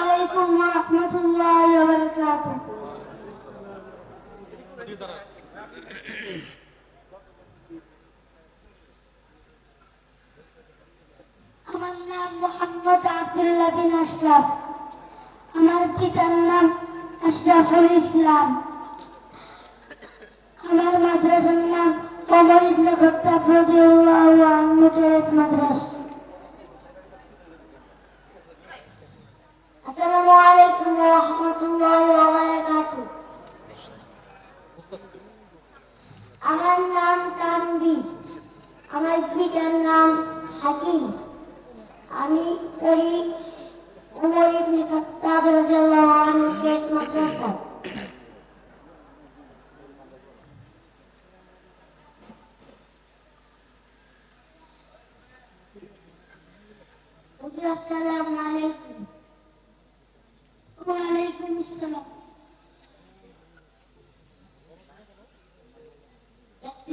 আলাইকুম ওয়া রাহমাতুল্লাহি ওয়া বারাকাতুহু। আমার নাম মোহাম্মদ আব্দুল্লাহ বিন আশরাফ। আমার পিতার নাম আশরাফুল ইসলাম। আমার মাদ্রাসার নাম কমল ইবনে খত্তাব আমার নাম তানবি আমার পিতার নাম হাকিম। আমি পড়ি উমর ইবনে খাত্তাব রাদিয়াল্লাহু আনহু শেখ মাদ্রাসা। আসসালামু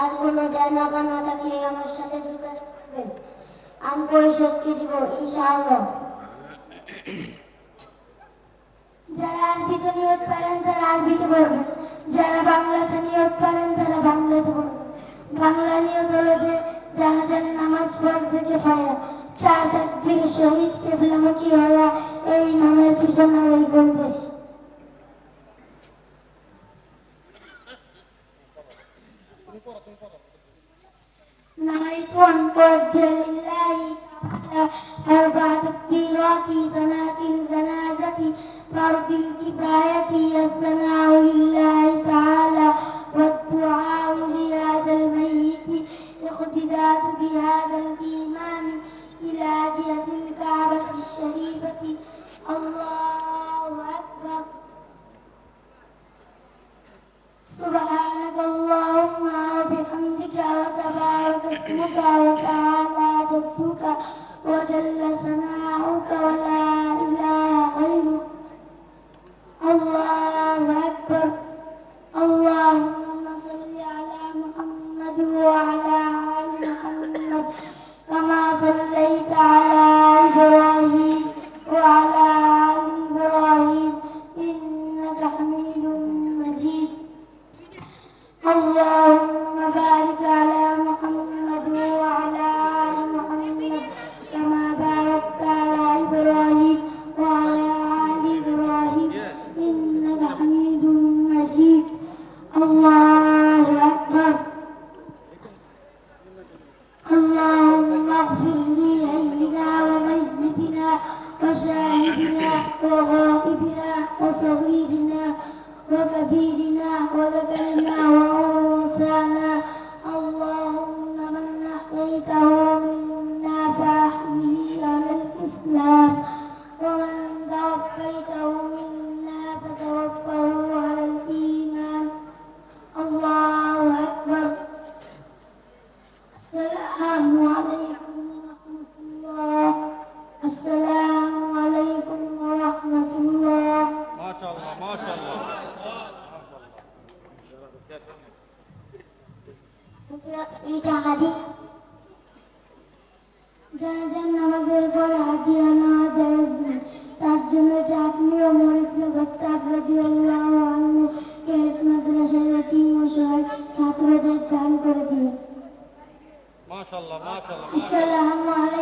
আর কোনো জানা বানা থাকলে আমার সাথে যোগাযোগ করবেন। আমি পরিশোধ করে দিব? ইনশাআল্লাহ। যারা আরবিতে নিয়ত পারেন, তারা আরবিতে পড়বেন যারা বাংলাতে নিয়ত পারেন, তারা বাংলাতে পড়বেন বাংলা নিয়ত হলো যে জানাজার নামাজ পড় থেকে ফায়া চার তাকবীর, শহীদ কেবলামুখী হইয়া এই নামের পিছনে এই করতেছে। نهيت عن قد لله تعالى أربع تكبيرات صلاة الجنازة. فرض الكفاية الثناء لله تعالى. والدعاء لهذا الميت. اقتداء بهذا الإمام. إلى جهة الكعبة الشريفة. الله أكبر. سبحانك اسمك وتعالى جدك وجل ثناؤك ولا حميد مجيد. الله أكبر. اللهم اغفر لي حينا وميتنا وشاهدنا وغائبنا وصغيرنا وكبيرنا وذكرنا এটা হাদি জানাজান নামাজের পর হাদিয়া নেওয়া জায়েজ নেই তার জন্য আপনিও মরিবনে গত্তাব রাদিয়াল্লাহু আনহু কেরাত মাদ্রাসার এতিম ও সহায় ছাত্রদের দান করে দিন। মাশাআল্লাহ মাশাআল্লাহ। আসসালামু আলাইকুম